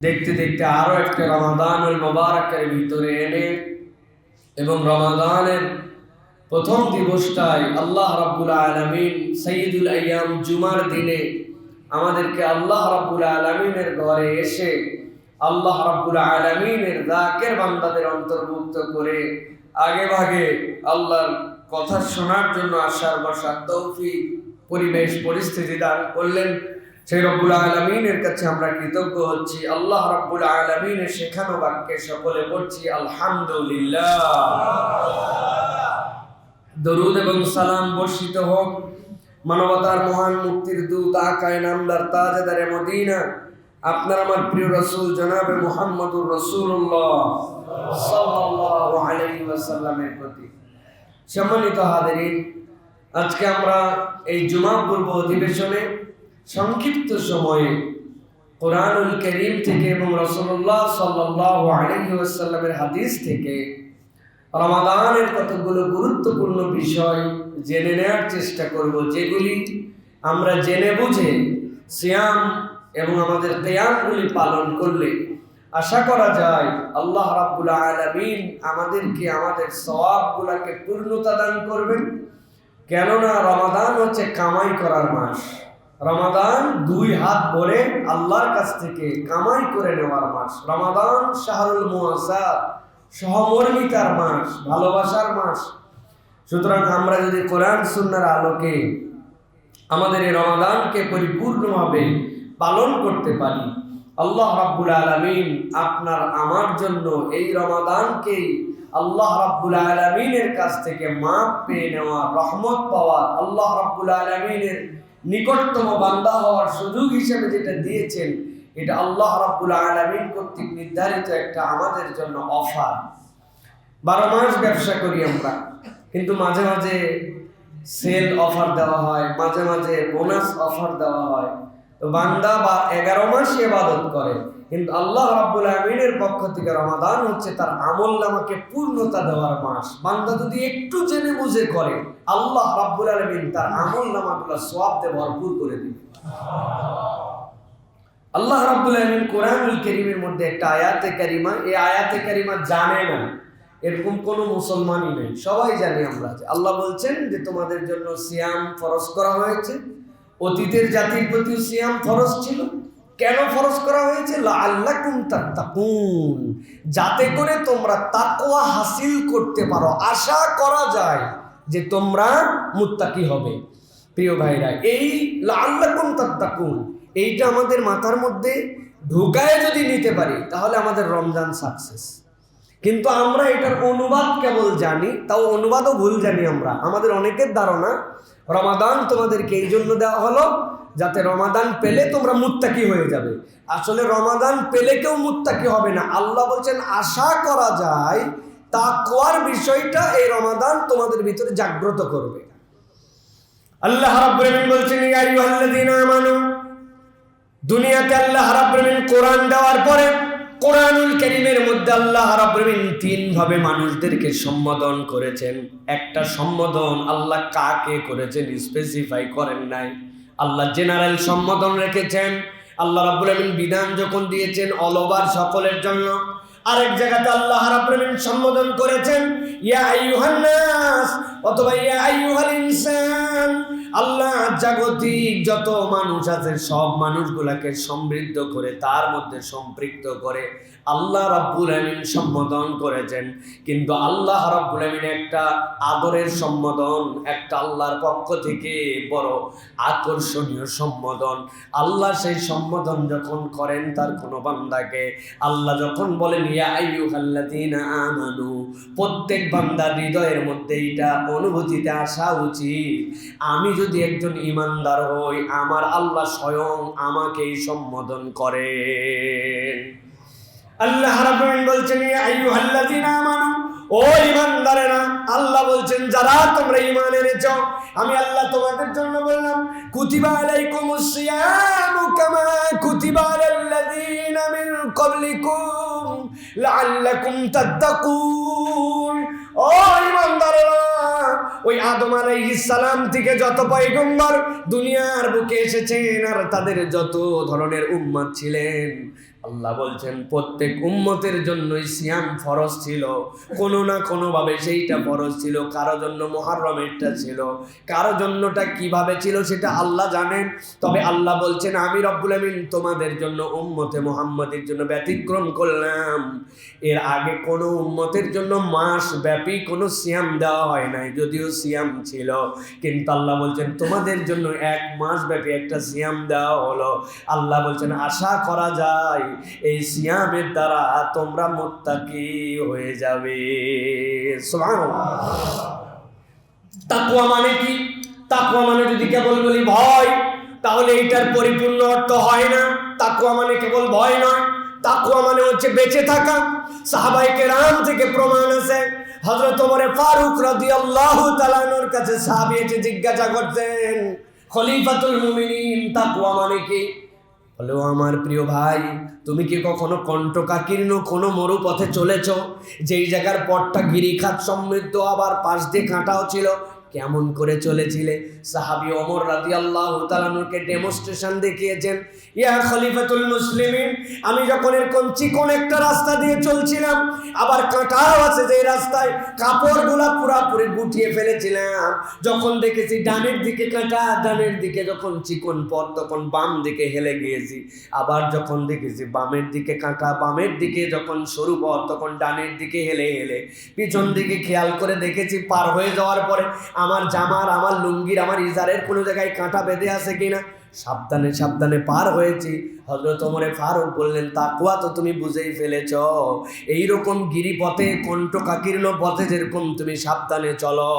দেখতে দেখতে আরও একটা রমাদানুল মোবারকের ভিতরে এনে এবং রমাদানের প্রথম দিবসটাই আল্লাহ রাব্বুল আলামিন সঈদুল আয়াম জুমার দিনে আমাদেরকে আল্লাহ রাব্বুল আলামিনের ঘরে এসে আল্লাহ রাব্বুল আলামিনের জাকের বান্দাদের অন্তর্ভুক্ত করে আগে ভাগে আল্লাহর কথা শোনার জন্য আসার বসার তৌফিক, পরিবেশ, পরিস্থিতি দান করলেন। সেই রব্বুল আলমিনের কাছে আমরা কৃতজ্ঞ হচ্ছি। আল্লাহ রব্বুল আলমিনের শেখানো বাক্যে সকলে পড়ছি, আলহামদুলিল্লাহ। দরুদ এবং সালাম বর্ষিত হোক। মানবতার মহান মুক্তির দূত, আকায় নামদার তাজেদারে মদিনা। আপনার আমার প্রিয় রসুল জনাবে মোহাম্মদুর রসুল্লাহ সাল্লাল্লাহু আলাইহি ওয়াসাল্লামের প্রতি। সম্মানিত হাজিরিন, আজকে আমরা এই জুমা পূর্ব অধিবেশনে সংক্ষিপ্ত সময়ে কোরআনুল করিম থেকে এবং রসল্লাহ সাল্লাহ আলহি ওয়াসাল্লামের হাদিস থেকে রমাদানের কতগুলো গুরুত্বপূর্ণ বিষয় জেনে নেওয়ার চেষ্টা করব, যেগুলি আমরা জেনে বুঝে সিয়াম এবং আমাদের তেয়ামগুলি পালন করলে আশা করা যায় আল্লাহ রাব্বুল আলামিন আমাদেরকে আমাদের সওয়াবগুলোকে পূর্ণতা দান করবেন। কেননা রমাদান হচ্ছে কামাই করার মাস। রমাদান দুই হাত ভরে আল্লাহর কাছ থেকে কামাই করে নেওয়ার মাস। রমাদান শাহরুল মুআসাদ সহমর্মিতার মাস, ভালোবাসার মাস। সুতরাং আমরা যদি কোরআন সুন্নার আলোকে আমাদের এই রমাদানকে পরিপূর্ণভাবে পালন করতে পারি, আল্লাহ রাব্বুল আলামিন আপনার আমার জন্য এই রমাদানকে আল্লাহ রাব্বুল আলামিনের কাছ থেকে মাপ পেয়ে নেওয়া, রহমত পাওয়া আল্লাহ রাব্বুল আলামিনের নিকটতম বান্দা হওয়ার সুযোগ হিসেবে যেটা দিয়েছেন, এটা আল্লাহ রাব্বুল আলামিন কর্তৃক নির্ধারিত একটা আমাদের জন্য অফার বারো মাস ব্যবসা করি আমরা, কিন্তু মাঝে মাঝে সেল অফার দেওয়া হয়, মাঝে মাঝে বোনাস অফার দেওয়া হয়। বান্দা বা এগারো মাস এবাদত করে। কিন্তু আল্লাহ রাব্বুল আমিনের পক্ষ থেকে রমাদান হচ্ছে তার আমল নামাকে পূর্ণতা দেওয়ার মাস। বান্দা যদি একটু জেনে বুঝে করে, আল্লাহ রাব্বুল আলমিন তার আমল নামাগুলো দিয়ে ভরপুর করে দিবে। আল্লাহ রাব্বুল আলমিন কোরআনুল করিমের মধ্যে একটা আয়াতে কারিমা, এই আয়াতে কারিমা জানে না। এরকম কোনো মুসলমানই নেই। সবাই জানি আমরা আল্লাহ বলছেন যে তোমাদের জন্য সিয়াম ফরজ করা হয়েছে। অতীতের জাতির প্রতি সিয়াম ফরজ ছিল? কেন ফরজ করা হয়েছে? আল্লাকুম তাত্তাকুন। যাতে করে তোমরা তাকওয়া হাসিল করতে পারো। আশা করা যায় যে তোমরা মুত্তাকি হবে। প্রিয় ভাইরা, এই আল্লাকুম তাত্তাকুন, এইটা আমাদের মাথার মধ্যে ঢুকায় যদি নিতে পারি, তাহলে আমাদের রমজান সাকসেস কিন্তু আমরা এটার অনুবাদ কেবল জানি, তাও অনুবাদও ভুল জানি আমরা। আমাদের অনেকের ধারণা, রমাদান তোমাদেরকে এই জন্য দেওয়া হলো যাতে রমাদান পেলে তোমরা মুত্তাকি হয়ে যাবে। আসলে রমাদান পেলে কেউ মুত্তাকি হবে না। আল্লাহ বলছেন, আশা করা যায় তা কোয়ার বিষয়টা এই রমাদান তোমাদের ভিতরে জাগ্রত করবে। আল্লাহ রাব্বুল বলছেন, ইয়া আইয়ুহাল্লাযীনা আমানু, দুনিয়াতে আল্লাহ রাব্বুল কোরআন দেওয়ার পরে কোরআনুল করিমের মধ্যে আল্লাহ রাব্বুল তিন ভাবে মানুষদেরকে সম্বোধন করেছেন। একটা সম্বোধন আল্লাহ কাকে করেছেন স্পেসিফাই করেন নাই। আল্লাহ জেনারেল সম্বোধন রেখেছেন। আল্লাহ রাব্বুল আমিন বিধান যখন দিয়েছেন অল ওভার সকলের জন্য। আরেক জায়গাতে আল্লাহ রাব্বুল সম্বোধন করেছেন, ইয়া আইয়ুহান নাস অথবা ইয়া আইয়ুহাল ইনসান আল্লাহ জাগতিক যত মানুষ আছে সব মানুষগুলাকে সমৃদ্ধ করে তার মধ্যে সম্পৃক্ত করে আল্লাহ রাব্বুল আমিন সম্বোধন করেছেন। কিন্তু আল্লাহ রাব্বুল আমিন একটা আদরের সম্বোধন, একটা আল্লাহর পক্ষ থেকে বড় আকর্ষণীয় সম্বোধন। আল্লাহ সেই সম্বোধন যখন করেন তার কোনো বান্দাকে, আল্লাহ যখন বলেন, ইয়া আইয়ুহাল্লাযীনা আমানু প্রত্যেক বান্দার হৃদয়ের মধ্যে এটা অনুভূতিতে আসা উচিত। আমি যদি একজন ইমানদার হই, আমার আল্লাহ স্বয়ং আমাকেই সম্বোধন করে আল্লাহ রাব্বুল বলছেন, ইয়া আইয়ুহাল্লাযীনা আমানু, ও ইমানদারেরা আল্লাহ বলছেন, যারা তোমরা ঈমান এনেছো, আমি আল্লাহ তোমাদের জন্য বললাম, কুতিবা আলাইকুমুস সিয়ামু কামা কুতিবা আলাল্লাযীনা মিন ক্বাবলিকুম লাআল্লাকুম তাত্তাকুন। ও ইমানদারেরা ওই আদম আলাইহিস সালাম থেকে যত পয়গম্বর দুনিয়ার বুকে এসেছেন, আর তাদের যত ধরনের উম্মত ছিলেন আল্লাহ বলছেন, প্রত্যেক উম্মতের জন্যই সিয়াম ফরজ ছিল। কোনো না কোনোভাবে সেইটা ফরজ ছিল। কারও জন্য মহারমেরটা ছিল। কারও জন্যটা কীভাবে ছিল সেটা আল্লাহ জানেন। তবে আল্লাহ বলছেন, আমি রব্বুল আমিন তোমাদের জন্য উম্মতে মোহাম্মদের জন্য ব্যতিক্রম করলাম। এর আগে কোনো উম্মতের জন্য মাস ব্যাপী কোনো সিয়াম দেওয়া হয় নাই, যদিও সিয়াম ছিল। কিন্তু আল্লাহ বলছেন, তোমাদের জন্য এক মাস ব্যাপী একটা সিয়াম দেওয়া হলো। আল্লাহ বলছেন, আশা করা যায় এই সিয়ামের দ্বারা তোমরা মুত্তাকি হয়ে যাবে। তাকুয়া মানে কি? তাকুয়া মানে যদি কেবল বলি ভয়, তাহলে এইটার পরিপূর্ণ অর্থ হয় না। তাকুয়া মানে কেবল ভয় নয় তাকুয়া মানে হচ্ছে বেঁচে থাকা। সাহাবাই কেরাম থেকে প্রমাণ আছে হজরত ওমর ফারুক রাদিয়াল্লাহু তাআলার কাছে সাহাবী এসে জিজ্ঞাসা করতেন, খলিফাতুল মুমিনিন তাকুয়া মানে কি? বলে, ও আমার প্রিয় ভাই, তুমি কি কখনো কণ্ঠকাকীর্ণ কোনো মরুপথে চলেছ? যেই জায়গার পথটা গিরিখাত সমৃদ্ধ আবার পাশ দিয়ে কাঁটাও ছিল কেমন করে চলেছিলে? সাহাবি ওমর আল্লাহ তাআলাকে ডেমোনস্ট্রেশন দেখিয়েছেন, ইয়া খলিফাতুল মুসলিমিন, আমি যখন এরকম চিকন একটা রাস্তা দিয়ে চলছিলাম, আবার কাঁটাও আছে যে রাস্তায়, কাপড়গুলা পুরাপুরি গুটিয়ে ফেলেছিলাম। যখন দেখেছি ডানের দিকে কাঁটা, ডানের দিকে যখন চিকন পথ, তখন বাম দিকে হেলে গিয়েছি। আবার যখন দেখেছি বামের দিকে কাঁটা, বামের দিকে যখন সরু পথ, তখন ডানের দিকে হেলে হেলে। পিছন দিকে খেয়াল করে দেখেছি পার হয়ে যাওয়ার পরে আমার জামার, আমার লুঙ্গির, আমার ইজারের কোনো জায়গায় কাঁটা বেঁধে আছে কিনা? সাবধানে সাবধানে পার হয়েছি। হজরত ওমরে ফারুক বললেন তাকুয়া তো তুমি বুঝেই ফেলেছ। এইরকম গিরিপথে কণ্ঠকাকীর্ণ পথে যেরকম তুমি সাবধানে চলো।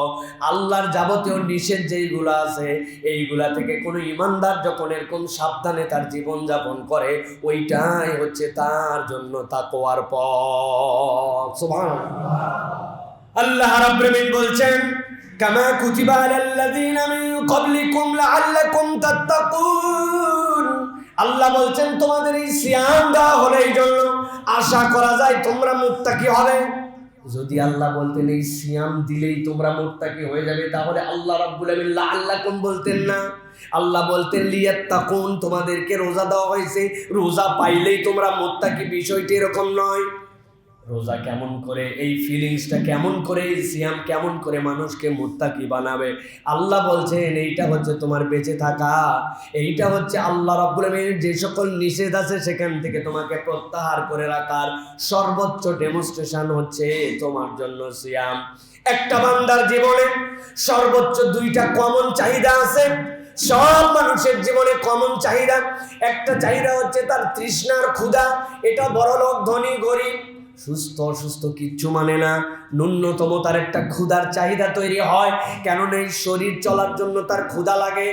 আল্লাহর যাবতীয় নিষেধ যেইগুলো আছে, এইগুলা থেকে কোনো ইমানদার যখন এরকম সাবধানে তার জীবন যাপন করে, ওইটাই হচ্ছে তার জন্য তাকোয়ার পথ। আল্লাহ রাব্বুল আমিন বলছেন কামা কুতিবা আলাল্লাযীনা মিন ক্বাবলিকুম লাআল্লাকুম তাত্তাকুন আল্লাহ বলছেন, তোমাদের এই সিয়াম দেওয়া হলো এই জন্য। আশা করা যায় তোমরা মুত্তাকি হবে। যদি আল্লাহ বলতেন, এই সিয়াম দিলেই তোমরা মুত্তাকি হয়ে যাবে, তাহলে আল্লাহ রাব্বুল আমিন লাআল্লাকুম বলতেন না। আল্লাহ বলতেন, লিয়াত্তাকুন, তোমাদেরকে রোজা দেওয়া হয়েছে। রোজা পাইলেই তোমরা মুত্তাকি বিষয়টি এরকম নয়। রোজা কেমন করে, এই ফিলিংসটা কেমন করে, এই সিয়াম কেমন করে মানুষকে মুত্তাকি বানাবে? আল্লাহ বলছেন, এইটা হচ্ছে তোমার বেঁচে থাকা। এইটা হচ্ছে আল্লাহ রাব্বুল যে সকল নিষেধ আছে, সেখান থেকে তোমাকে প্রত্যাহার করে রাখার সর্বোচ্চ ডেমনস্ট্রেশন হচ্ছে তোমার জন্য সিয়াম। একটা বান্দার জীবনে সর্বোচ্চ দুইটা কমন চাহিদা আছে। সব মানুষের জীবনে কমন চাহিদা। একটা চাহিদা হচ্ছে তার তৃষ্ণার ক্ষুধা। এটা বড় লোক ধনী, গরিব। সুস্থ, অসুস্থ কিচ্ছু মানে না। ন্যূনতম তার একটা ক্ষুধার চাহিদা তৈরি হয়। কেননা এই শরীর চলার জন্য তার ক্ষুধা লাগে।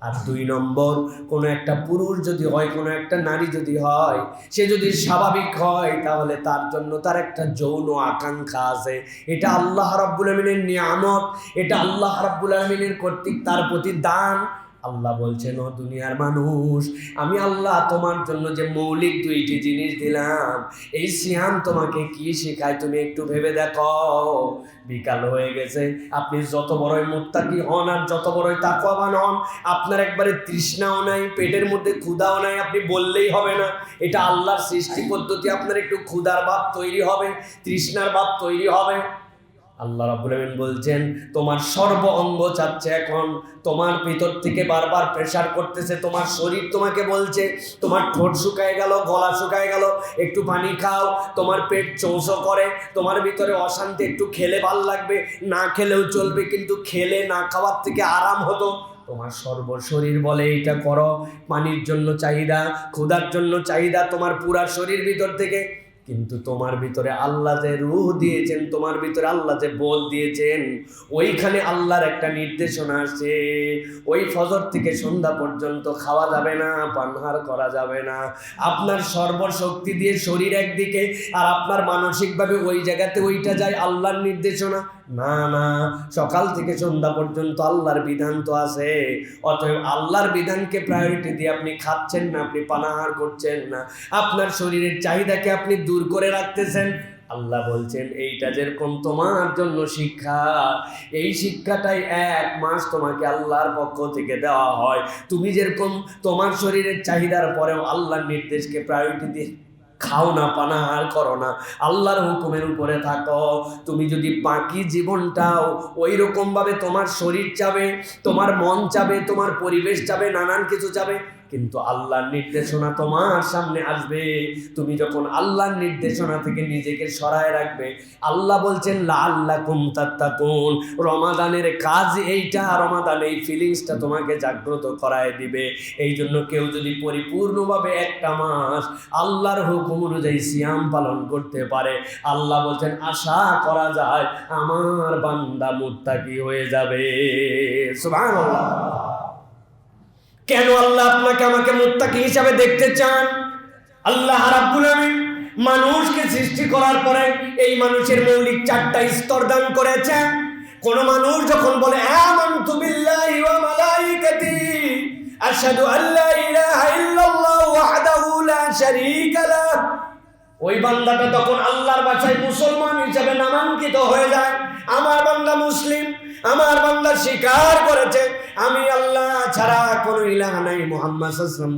আর দুই নম্বর, কোনো একটা পুরুষ যদি হয়, কোনো একটা নারী যদি হয়, সে যদি স্বাভাবিক হয়, তাহলে তার জন্য তার একটা যৌন আকাঙ্ক্ষা আছে। এটা আল্লাহ রাব্বুল আমিনের নিয়ামত। এটা আল্লাহ রাব্বুল আমিনের কর্তৃক তার প্রতি দান। আল্লাহ বলছেন, ও দুনিয়ার মানুষ, আমি আল্লাহ তোমার জন্য যে মৌলিক দুইটি জিনিস দিলাম, এই সিয়াম তোমাকে কি শেখায় তুমি একটু ভেবে দেখো। বিকাল হয়ে গেছে, আপনি যত বড়ই মুত্তাকি হন আর যত বড়ই তাকওয়াবান হন, আপনার একবারে তৃষ্ণাও নাই, পেটের মধ্যে ক্ষুধাও নাই, আপনি বললেই হবে না। এটা আল্লাহর সৃষ্টি পদ্ধতি, আপনার একটু ক্ষুধার ভাব তৈরি হবে, তৃষ্ণার ভাব তৈরি হবে। আল্লাহ রাব্বুল আমিন বলছেন, তোমার সর্ব অঙ্গ চাচ্ছে এখন। তোমার ভিতর থেকে বারবার প্রেসার করতেছে। তোমার শরীর তোমাকে বলছে, তোমার ঠোঁট শুকায় গেল, গলা শুকায় গেল, একটু পানি খাও। তোমার পেট চৌষো করে। তোমার ভিতরে অশান্তি, একটু খেলে ভালো লাগবে। না খেলেও চলবে, কিন্তু খেলে না খাওয়ার থেকে আরাম হতো। তোমার সর্ব শরীর বলে এইটা করো। পানির জন্য চাহিদা, ক্ষুধার জন্য চাহিদা তোমার পুরা শরীর ভিতর থেকে। কিন্তু তোমার ভিতরে আল্লাহ যে রুহ দিয়েছেন, তোমার ভিতরে আল্লাহ যে বল দিয়েছেন, ওইখানে আল্লাহর একটা নির্দেশনা আছে ওই ফজর থেকে সন্ধ্যা পর্যন্ত খাওয়া যাবে না, পানহার করা যাবে না। আপনার সর্বশক্তি দিয়ে শরীর একদিকে আর আপনার মানসিকভাবে ওই জায়গাতে ওইটা যায় আল্লাহর নির্দেশনা। না না, সকাল থেকে সন্ধ্যা পর্যন্ত আল্লাহর বিধান তো আছে। অতএব আল্লাহর বিধানকে প্রায়োরিটি দিয়ে আপনি খাচ্ছেন না, আপনি পানাহার করছেন না। আপনার শরীরের চাহিদাকে আপনি দূর করে রাখতেছেন। আল্লাহ বলছেন, এইটা যেরকম তোমার জন্য শিক্ষা, এই শিক্ষাটাই এক মাস তোমাকে আল্লাহর পক্ষ থেকে দেওয়া হয়। তুমি যেরকম তোমার শরীরের চাহিদার পরেও আল্লাহর নির্দেশকে প্রায়োরিটি দিয়ে খাও না পানাহার করো না। আল্লাহর হুকুমের উপরে থাকো। তুমি যদি বাকি জীবনটাও ওই রকম ভাবে তোমার শরীর চাবে, তোমার মন চাবে, তোমার পরিবেশ চাবে, নানান কিছু চাবে কিন্তু আল্লাহর নির্দেশনা তোমার সামনে আসবে। তুমি যখন আল্লাহর নির্দেশনা থেকে নিজেকে সরায় রাখবে, আল্লাহ বলছেন আল্লাহ কুম তাত্তাকুন। রমাদানের কাজ এইটা, রমাদান এই ফিলিংসটা তোমাকে জাগ্রত করায় দিবে। এই জন্য কেউ যদি পরিপূর্ণভাবে একটা মাস আল্লাহর হুকুম অনুযায়ী সিয়াম পালন করতে পারে, আল্লাহ বলছেন, আশা করা যায়, আমার বান্দা মুত্তাকি হয়ে যাবে। সুবহানাল্লাহ। কেন আল্লাহ আপনাকে আমাকে মুত্তাকি হিসাবে দেখতে চান? আল্লাহ রাব্বুল আমিন মানুষকে সৃষ্টি করার পরে এই মানুষের মৌলিক চারটা স্তর দান করেছেন। কোন মানুষ যখন বলে, আমানতু বিল্লাহি ওয়া মালাইকাতি, আশহাদু আল্লা ইলাহা ইল্লাল্লাহ ওয়াহদাহু লা শারীকা লাহ, ওই বান্দাটা তখন আল্লাহর বাসায় মুসলমান হিসেবে নামাঙ্কিত হয়ে যায়। আমার বান্দা মুসলিম আমার বান্দা স্বীকার করেছে, আমি আল্লাহ ছাড়া কোনো ইলাহ নাই, মোহাম্মদ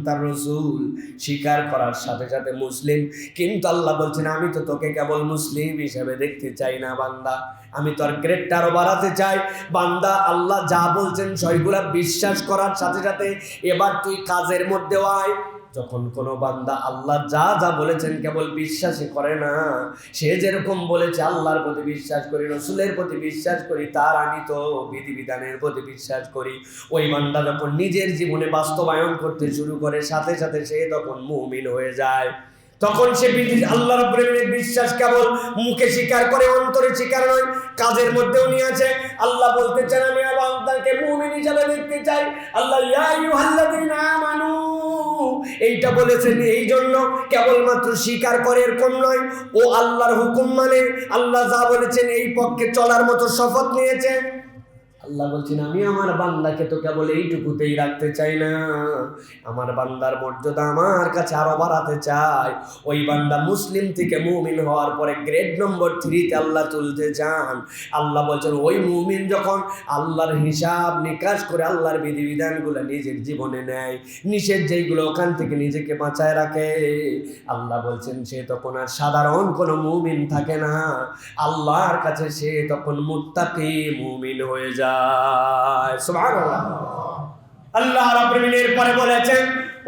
তার রসুল। স্বীকার করার সাথে সাথে মুসলিম। কিন্তু আল্লাহ বলছেন, আমি তো তোকে কেবল মুসলিম হিসেবে দেখতে চাই না বান্দা। আমি তোর গ্রেডটা আরও বাড়াতে চাই। বান্দা, আল্লাহ যা বলছেন সইগুলা বিশ্বাস করার সাথে সাথে এবার তুই কাজের মধ্যে আয়। যখন কোনো বান্দা আল্লাহ যা যা বলেছেন কেবল বিশ্বাসই করে না, সে যেরকম বলেছে আল্লাহর প্রতি বিশ্বাস করি, রসুলের প্রতি বিশ্বাস করি, তার আনিত বিধিবিধানের প্রতি বিশ্বাস করি। ওই বান্দা যখন নিজের জীবনে বাস্তবায়ন করতে শুরু করে, সাথে সাথে সে তখন মুমিন হয়ে যায়। তখন সে আল্লাহ রাব্বুল বিশ্বাস কেবল মুখে স্বীকার করে, অন্তরে স্বীকার নয়, কাজের মধ্যেও নিয়ে আছে। আল্লাহ বলতে চান আমি আমার বান্দাকে মুমিন হিসাবে দেখতে চাই। আল্লাহ, ইয়া আইয়ুহাল্লাযীনা আমানু। এইটা বলেছেন এই জন্য কেবলমাত্র স্বীকার করে এরকম নয়। ও আল্লাহর হুকুম মানে আল্লাহ যা বলেছেন এই পক্ষে চলার মতো শপথ নিয়েছে আল্লাহ বলছেন, আমি আমার বান্দাকে তো কেবল এইটুকুতেই রাখতে চাই না। আমার বান্দার মর্যাদা আমার কাছে আরও বাড়াতে চাই। ওই বান্দা মুসলিম থেকে মুমিন হওয়ার পরে গ্রেড নম্বর থ্রিতে আল্লাহ তুলতে চান। আল্লাহ বলছেন, ওই মুমিন যখন আল্লাহর হিসাব নিকাশ করে আল্লাহর বিধিবিধানগুলো নিজের জীবনে নেয়, নিষেধ যেইগুলো ওখান থেকে নিজেকে বাঁচায় রাখে। আল্লাহ বলছেন, সে তখন আর সাধারণ কোনো মুমিন থাকে না। আল্লাহর কাছে সে তখন মুত্তাকি মুমিন হয়ে যায়। সুবহানাল্লাহ। আল্লাহ রাব্বুল পরে বলেছেন,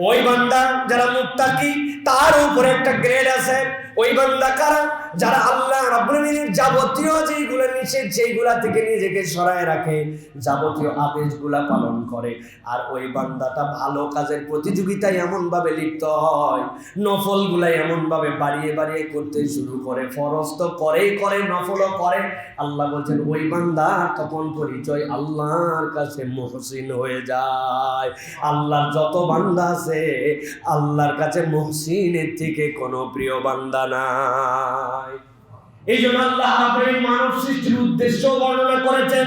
ওই বান্দা যারা মুত্তাকি, তার উপরে একটা গ্রেড আছে। ওই বান্দা কারা? যারা আল্লাহ রাব্বুল আলামিনের যাবতীয় যেইগুলো নিষেধ, সেইগুলা থেকে নিজেকে সরায় রাখে, যাবতীয় আদেশগুলা পালন করে। আর ওই বান্দাটা ভালো কাজের প্রতিযোগিতায় এমন ভাবে লিপ্ত হয়, নফলগুলা এমন ভাবে বাড়িয়ে বাড়িয়ে করতে শুরু করে, ফরজ তো করেই করে, নফলও করে। আল্লাহ বলছেন, ওই বান্দা তখন পরিচয় আল্লাহর কাছে মহসিন হয়ে যায়। আল্লাহর যত বান্দা আছে, আল্লাহর কাছে মহসিনের থেকে কোনো প্রিয় বান্দা নাই এই জন্য আল্লাহ মানব সৃষ্টির উদ্দেশ্য বর্ণনা করেছেন।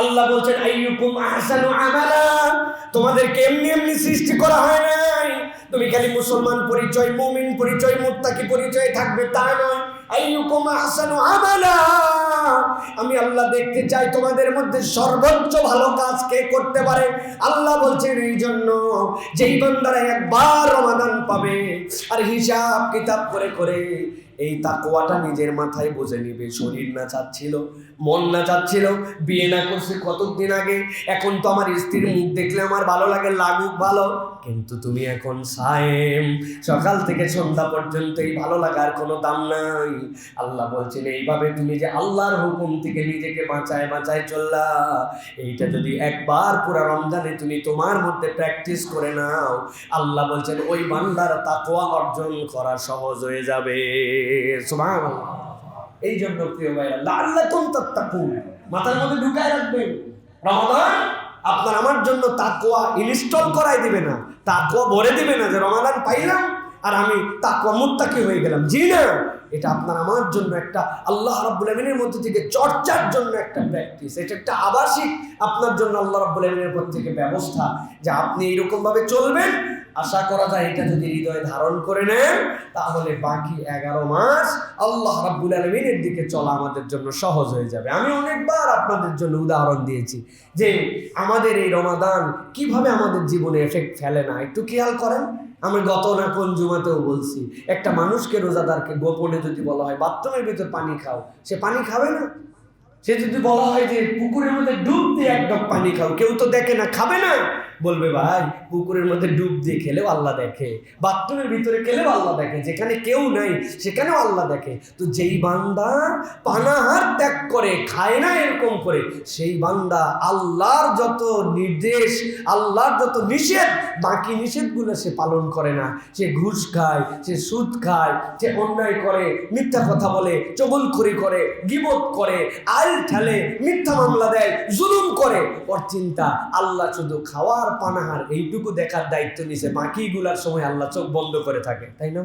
আল্লাহ বলছেন, আইয়ুকুম আহসানু আমালা। এমনি এমনি সৃষ্টি করা হয় নাই। তুমি খালি মুসলমান পরিচয়, মুমিন পরিচয়, মুত্তাকি পরিচয় থাকবে তা নয়। আইয়ুকুম আহসানু আমালা। আমি আল্লাহ দেখতে চাই তোমাদের মধ্যে সর্বোচ্চ ভালো কাজ কে করতে পারে। আল্লাহ বলছেন এই জন্য যেই বান্দারা একবার রমাদান পাবে, আর হিসাব কিতাব করে করে এই তাকোয়াটা নিজের মাথায় বুঝে নিবে। শরীর না চাচ্ছিল, মন না চাচ্ছিল, বিয়ে না করছে কতদিন আগে, এখন তো আমার স্ত্রীর মুখ দেখলে আমার ভালো লাগে, লাগুক ভালো। কিন্তু তুমি এখন সায়েম, সকাল থেকে সন্ধ্যা পর্যন্ত এই ভালো লাগার কোনো দাম নাই। আল্লাহ বলছেন, এইভাবে তুমি যে আল্লাহর হুকুম থেকে নিজেকে বাঁচায় বাঁচায় চললা, এইটা যদি একবার পুরো রমজানে তুমি তোমার মধ্যে প্র্যাকটিস করে নাও, আল্লাহ বলছেন, ওই বান্দার তাকোয়া অর্জন করা সহজ হয়ে যাবে। এই জন্য প্রিয় ভাইরা লাল্লাকুম তাত্তাকুন। মাথার মধ্যে ঢুকায় রাখবেন। রমাদান আপনার আমার জন্য তাকওয়া ইনস্টল করাই দিবে না। তাকওয়া ভরে দিবে না যে রমাদান পাইলাম আর আমি তাকওয়া মুত্তাকি হয়ে গেলাম। জি না, এটা আপনার আমার জন্য একটা আল্লাহ রাব্বুল আমিনের মধ্যে থেকে চর্চার জন্য একটা প্র্যাকটিস এটা একটা আবাসিক আপনার জন্য আল্লাহ রাব্বুল আমিনের পর থেকে ব্যবস্থা যে আপনি এইরকম ভাবে চলবেন আশা করা যায় এটা যদি হৃদয়ে ধারণ করে নেন, তাহলে বাকি এগারো মাস আল্লাহ রাব্বুল আলমিনের দিকে চলা আমাদের জন্য সহজ হয়ে যাবে। আমি অনেকবার আপনাদের জন্য উদাহরণ দিয়েছি যে আমাদের এই রমাদান কীভাবে আমাদের জীবনে এফেক্ট ফেলে না? একটু খেয়াল করেন? আমি গত না কোন জুমাতেও বলছি, একটা মানুষকে রোজাদারকে গোপনে যদি বলা হয়, বাথরুমের ভিতর পানি খাও। সে পানি খাবে না? সে যদি বলা হয় যে পুকুরের মধ্যে ডুব দিয়ে এক ডব পানি খাও, কেউ তো দেখে না, খাবে না? বলবে, ভাই, পুকুরের মধ্যে ডুব দিয়ে খেলেও আল্লাহ দেখে, বাথরুমের ভিতরে খেলেও আল্লাহ দেখে, যেখানে কেউ নাই সেখানেও আল্লাহ দেখে। তো যেই বান্দা পানাহার ত্যাগ করে, খায় না এরকম করে, সেই বান্দা আল্লাহর যত নির্দেশ, আল্লাহর যত নিষেধ, বাকি নিষেধগুলো সে পালন করে না। সে ঘুষ খায়, সে সুদ খায়, সে অন্যায় করে, মিথ্যা কথা বলে চবলখড়ি করে, গিবত করে, আইল ঠেলে, মিথ্যা মামলা দেয়, জুলুম করে। ওর চিন্তা, আল্লাহ শুধু পানাহার এইটুকু দেখার দায়িত্ব নিছে বাকিগুলার সময় আল্লাহ চোখ বন্ধ করে থাকে তাই না?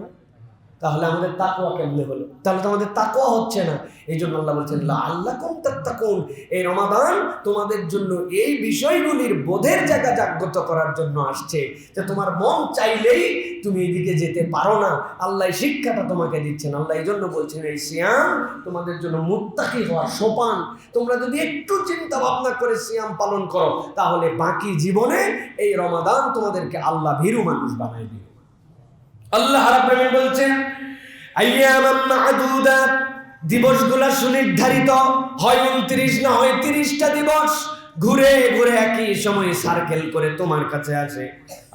তাহলে আমাদের তাকওয়া কেমনে হলো? তাহলে তো আমাদের তাকওয়া হচ্ছে না। এই জন্য আল্লাহ বলছেন আল্লাহ কোন তাত্তাকুন। এই রমাদান তোমাদের জন্য এই বিষয়গুলির বোধের জায়গা জাগ্রত করার জন্য আসছে। যে তোমার মন চাইলেই তুমি এদিকে যেতে পারো না। আল্লাহ শিক্ষাটা তোমাকে দিচ্ছেন। আল্লাহ এই জন্য বলছেন, এই সিয়াম তোমাদের জন্য মুত্তাকি হওয়ার সোপান। তোমরা যদি একটু চিন্তা ভাবনা করে সিয়াম পালন করো, তাহলে বাকি জীবনে এই রমাদান তোমাদেরকে আল্লাহ ভীরু মানুষ বানাই দিবে। আল্লাহ রাব্বুল বলছেন, আইয়ামান মা'দুদাত দিবসগুলা সুনির্ধারিত, হয় উনত্রিশ না হয় তিরিশটা দিবস, ঘুরে ঘুরে একই সময় সার্কেল করে তোমার কাছে আসে।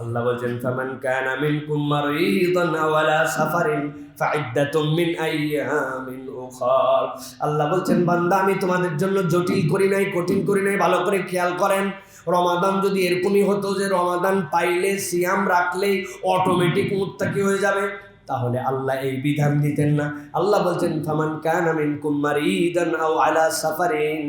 আল্লাহ বলছেন, ফামান কানা মিনকুম মারিদান আও আলা সাফারিন, ফাইদ্দাতুম মিন আইয়ামিন উখার আল্লাহ বলছেন, বান্দা, আমি তোমাদের জন্য জটিল করি নাই, কঠিন করি নাই, ভালো করে খেয়াল করেন রমাদান যদি এরকমই হতো যে রমাদান পাইলে সিয়াম রাখলেই অটোমেটিক মুত্তাকি হয়ে যাবে, তাহলে আল্লাহ এই বিধান দিতেন না। আল্লাহ বলছেন, ফামান কানা মিনকুম মারিদান আও আলা সাফারিন।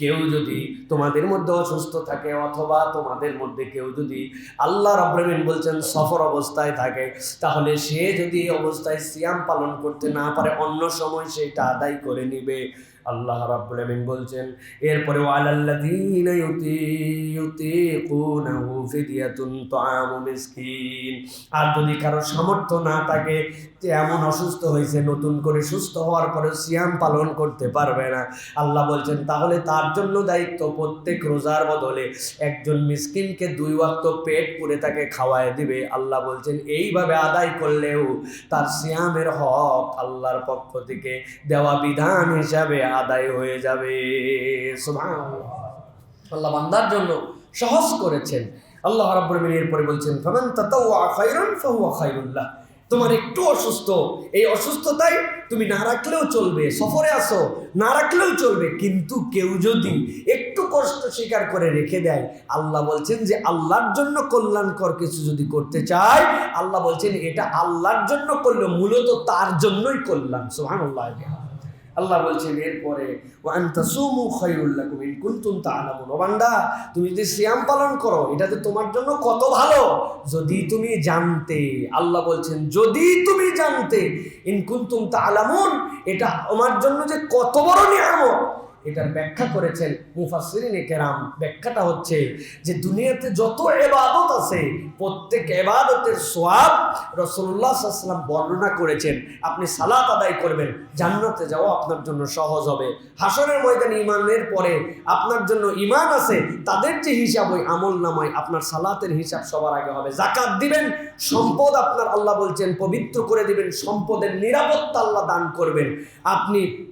কেউ যদি তোমাদের মধ্যে অসুস্থ থাকে অথবা তোমাদের মধ্যে কেউ যদি আল্লাহ রাব্রামিন বলছেন, সফর অবস্থায় থাকে, তাহলে সে যদি অবস্থায় সিয়াম পালন করতে না পারে, অন্য সময় সেটা আদায় করে নিবে। আল্লাহ রাব্বুল আমিন বলছেন এরপরে ওয়ালাল্লাযীনা ইউতীকুনাহু ফিদিয়াতুন তুআমু মিসকিন। আর যদি কারও সামর্থ্য না থাকে, যে এমন অসুস্থ হয়েছে, নতুন করে সুস্থ হওয়ার পরে সিয়াম পালন করতে পারবে না। আল্লাহ বলছেন, তাহলে তার জন্য দায়িত্ব প্রত্যেক রোজার বদলে একজন মিসকিনকে দুই ওয়াক্ত পেট পুরে তাকে খাওয়ায় দিবে। আল্লাহ বলছেন, এইভাবে আদায় করলেও তার সিয়ামের হক আল্লাহর পক্ষ থেকে দেওয়া বিধান হিসাবে আদায় হয়ে যাবে। আল্লাহ বান্দার জন্য সহজ করেছেন। আল্লাহ রাব্বুল এরপরে বলছেন, ফামান তাতাওয়া খায়রান ফাহুয়া খায়রুল্লাহ। তোমার একটু অসুস্থ, এই অসুস্থতায় তুমি না রাখলেও চলবে, সফরে আসো, না রাখলেও চলবে। কিন্তু কেউ যদি একটু কষ্ট স্বীকার করে রেখে দেয়, আল্লাহ বলছেন যে আল্লাহর জন্য কল্যাণকর কিছু যদি করতে চায়, আল্লাহ বলছেন এটা আল্লাহর জন্য করলে মূলত তার জন্যই কল্যাণ। সুবহানাল্লাহ। আল্লাহ বলছেন, এরপরে তুমি যদি শ্রিয়াম পালন করো, এটা তোমার জন্য কত ভালো। যদি তুমি জানতে, আল্লাহ বলছেন, যদি তুমি জানতে ইনকুন্তুম তা আলামুন এটা আমার জন্য যে কত বড় নিয়ামত। এটার ব্যাখ্যা করেছেন মুফাসসিরিনে কেরাম। ব্যাখ্যাটা হচ্ছে যে দুনিয়াতে যত এবাদত আছে, প্রত্যেক এবাদতের সোয়াব রসুল্লাহ সাল্লাম বর্ণনা করেছেন। আপনি সালাত আদায় করবেন, জান্নাতে যাওয়া আপনার জন্য সহজ হবে। হাসনের ময়দানে ইমানের পরে আপনার জন্য ইমান আছে, তাদের যে হিসাব, ওই আমল নামায় আপনার সালাতের হিসাব সবার আগে হবে। জাকাত দিবেন, সম্পদ আপনার আল্লাহ বলছেন পবিত্র করে দিবেন, সম্পদের নিরাপত্তা আল্লাহ দান করবেন। আপনি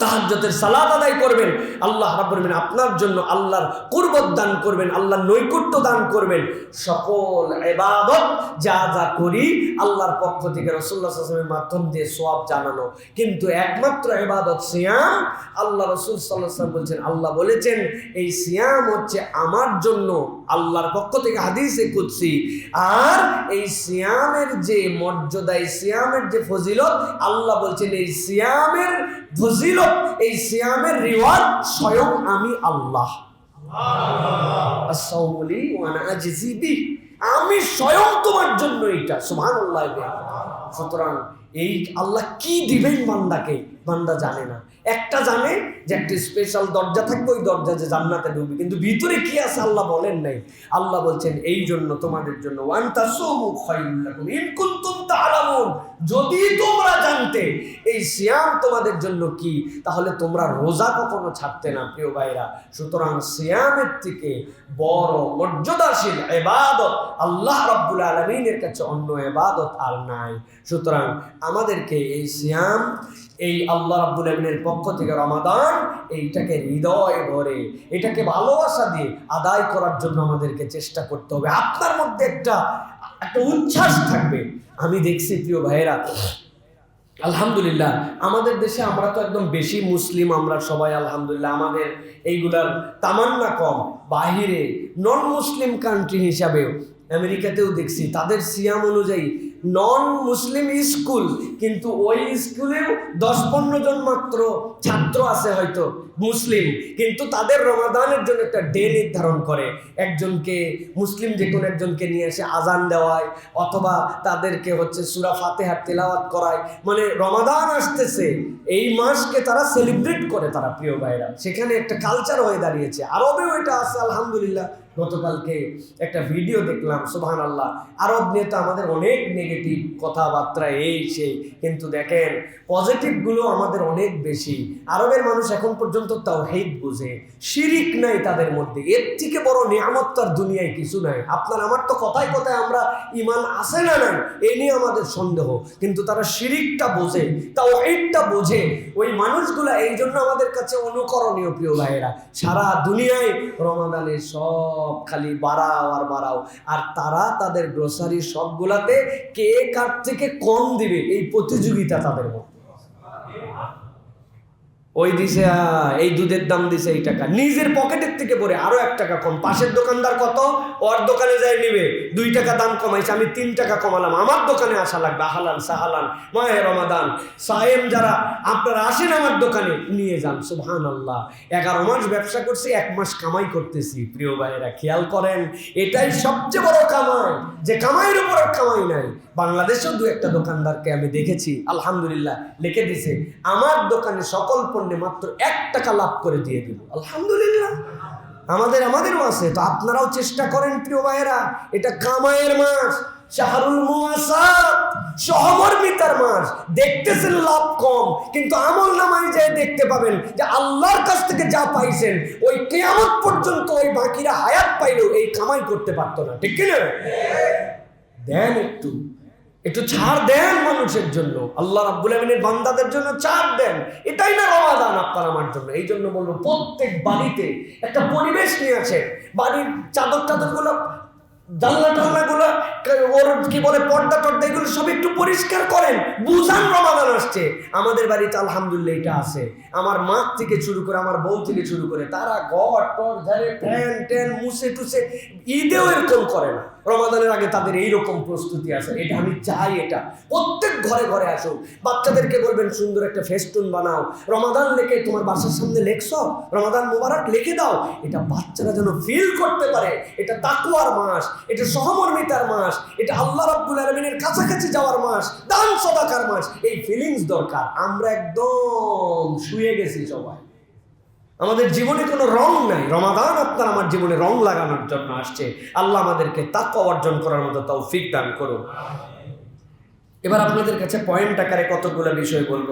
তাহাজ্জতের সালাত আদায় করবেন। আল্লাহ রাব্বুল আলামিন আপনার জন্য আল্লাহর কুরবত দান করবেন, আল্লাহর নৈকট্য দান করবেন। সকল এবাদত যা যা করি আল্লাহর পক্ষ থেকে আলাইহি ওয়াসাল্লামের মাধ্যম দিয়ে সওয়াব জানানো। কিন্তু একমাত্র এবাদত সিয়াম, আল্লাহ রসুল সাল্লাল্লাহু আলাইহি ওয়াসাল্লাম বলছেন, আল্লাহ বলেছেন, এই সিয়াম হচ্ছে আমার জন্য আল্লাহর পক্ষ থেকে হাদিসে কুদসি। আর এই সিয়ামের যে মর্যাদা, এই সিয়ামের যে ফজিলত, আল্লাহ বলছেন, এই সিয়ামের ফজিলত এই সিয়ামের রিওয়ার্ড স্বয়ং আমি আল্লাহ। আমি স্বয়ং তোমার জন্য এটা সুমান সুতরাং এই আল্লাহ কি দিবেন বান্দাকে? বান্দা জানে না। একটা জানে যে একটা স্পেশাল দরজা থাকবে, ওই দরজা যে জান্নাতে ঢুকবে। কিন্তু ভিতরে কি আছে আল্লাহ বলেন নাই? আল্লাহ বলছেন, এই জন্য তোমাদের জন্য যদি তোমরা জানতে এই সিয়াম তোমাদের জন্য কি, তাহলে তোমরা রোজা কখনো ছাড়তে না, প্রিয় ভাইরা সুতরাং সিয়ামের থেকে বড় মর্যাদাশীল এবাদত আল্লাহ রাব্বুল আলমিনের কাছে অন্য এবাদত আর নাই। সুতরাং আমাদেরকে এই সিয়াম, এই আল্লাহ রাব্বুল আলমিনের পক্ষ থেকে রমাদান, এইটাকে হৃদয় ভরে, এটাকে ভালোবাসা দিয়ে আদায় করার জন্য আমাদেরকে চেষ্টা করতে হবে। আপনার মধ্যে একটা একটা উচ্ছ্বাস থাকবে। আমি দেখছি প্রিয় ভাইয়েরা, আলহামদুলিল্লাহ, আমাদের দেশে আমরা তো একদম বেশি মুসলিম, আমরা সবাই আলহামদুলিল্লাহ, আমাদের এইগুলার তামান্না কম। বাহিরে নন মুসলিম কান্ট্রি হিসাবেও, আমেরিকাতেও দেখছি, তাদের সিয়াম অনুযায়ী নন মুসলিম স্কুল কিন্তু ওই স্কুলেও দশ পনেরো জন মাত্র ছাত্র আছে হয়তো। মুসলিম। কিন্তু তাদের রমাদানের জন্য একটা ডে নির্ধারণ করে। একজনকে মুসলিম যে কোনো একজনকে নিয়ে এসে আজান দেওয়ায়, অথবা তাদেরকে হচ্ছে সুরা ফাতেহার তেলাওয়াত করায়। মানে রমাদান আসতেছে, এই মাসকে তারা সেলিব্রেট করে তারা, প্রিয় ভাইরা সেখানে একটা কালচার হয়ে দাঁড়িয়েছে। আরবেও এটা আছে, আলহামদুলিল্লাহ। গতকালকে একটা ভিডিও দেখলাম সুবহান আল্লাহ আরব নিয়ে তো আমাদের অনেক নেগেটিভ কথাবার্তা এই সেই। কিন্তু দেখেন পজিটিভগুলো আমাদের অনেক বেশি। আরবের মানুষ এখন পর্যন্ত তাও হেদ বুঝে, শিরিক নাই তাদের মধ্যে। এর থেকে বড় নিয়ামত তার দুনিয়ায় কিছু নাই। আপনার আমার তো কথায় কথায় আমরা ইমান আসে না নাই, এ নিয়ে আমাদের সন্দেহ। কিন্তু তারা শিরিকটা বোঝে তাও এইটা বোঝে। ওই মানুষগুলা এই জন্য আমাদের কাছে অনুকরণীয় প্রিয় ভাইয়েরা। সারা দুনিয়ায় রমাদানে সব খালি বাড়াও আর বাড়াও। আর তারা তাদের গ্রোসারি সবগুলাতে কে কার থেকে কম দিবে, এই প্রতিযোগিতা তাদের মধ্যে। ওই দিছে এই দুধের দাম দিছে এই টাকা। নিজের পকেটের থেকে পরে আরও এক টাকা কম। পাশের দোকানদার কত? ওর দোকানে যায় নিবে। দুই টাকা দাম কমাইছে, আমি তিন টাকা কমালাম। আমার দোকানে আসা লাগবে আহালান সাহালান মাহে রমাদান। সাহেম যারা, আপনারা আসেন আমার দোকানে, নিয়ে যান। সুবহান আল্লাহ এগারো মাস ব্যবসা করছি, এক মাস কামাই করতেছি। প্রিয় ভাইয়েরা, খেয়াল করেন, এটাই সবচেয়ে বড় কামাই। যে কামাইয়ের উপর কামাই নাই। বাংলাদেশেও দু একটা দোকানদারকে আমি দেখেছি, আলহামদুলিল্লাহ, লিখে দিছে। আমার দোকানে সকল পণ্যে মাত্র এক টাকা লাভ করে দিয়ে দিব আলহামদুলিল্লাহ। আমাদের আমাদেরও আছে তো আপনারাও চেষ্টা করেন প্রিয় ভাইয়েরা, এটা কামাইয়ের মাস, শাহরুল সহমর্মিতার মাস। দেখতেছেন লাভ কম, কিন্তু আমল নামায় যায় দেখতে পাবেন যে আল্লাহর কাছ থেকে যা পাইছেন, ওই কেয়ামত পর্যন্ত ওই বাকিরা হায়াত পাইলেও এই কামাই করতে পারতো না। ঠিক কিনা? দেন একটু। একটু ছাড় দেন মানুষের জন্য। আল্লাহ রাব্বুল আমিনের বান্দাদের জন্য ছাড় দেন। এটাই না রমাদান আপনার আমার জন্য। এই জন্য বলব, প্রত্যেক বাড়িতে একটা পরিবেশ নিয়ে আছে বাড়ির চাদর টাদরগুলো জানলা টাল্লা গুলো ওর কি বলে, পর্দা টর্দা, এগুলো সব একটু পরিষ্কার করেন। বুঝান রমাদান আসছে। আমাদের বাড়িতে আলহামদুলিল্লাহ এটা আছে। আমার মা থেকে শুরু করে, আমার বউ থেকে শুরু করে, তারা ঘর, টর, ঝাড়ে, ফ্যান, ট্যান, মুছে টুসে ঈদেও এরকম করে না। রমাদানের আগে তাদের এইরকম প্রস্তুতি আছে, এটা আমি চাই এটা। প্রত্যেক ঘরে ঘরে আসুক, বাচ্চাদেরকে বলবেন, সুন্দর একটা ফেস্টুন বানাও। রমাদান লেখে তোমার বাসার সামনে লেখছ? রমাদান মোবারক লিখে দাও। এটা বাচ্চারা যেন ফিল করতে পারে, এটা তাকুয়ার মাস, এটা সহমর্মিতার মাস, এটা আল্লাহ রাব্বুল আলমিনের কাছাকাছি যাওয়ার মাস, দান সদাকার মাস, এই ফিলিংস দরকার। আমরা একদম শুয়ে গেছি সবাই। আমাদের জীবনে কোনো রং নাই। রমাদান আপনার আমার জীবনে রং লাগানোর জন্য আসছে। আল্লাহ আমাদেরকে তাক অর্জন করার মতো তৌফিক দান করুন। এবার আপনাদের কাছে পয়েন্ট আকারে কতগুলো বিষয় বলব?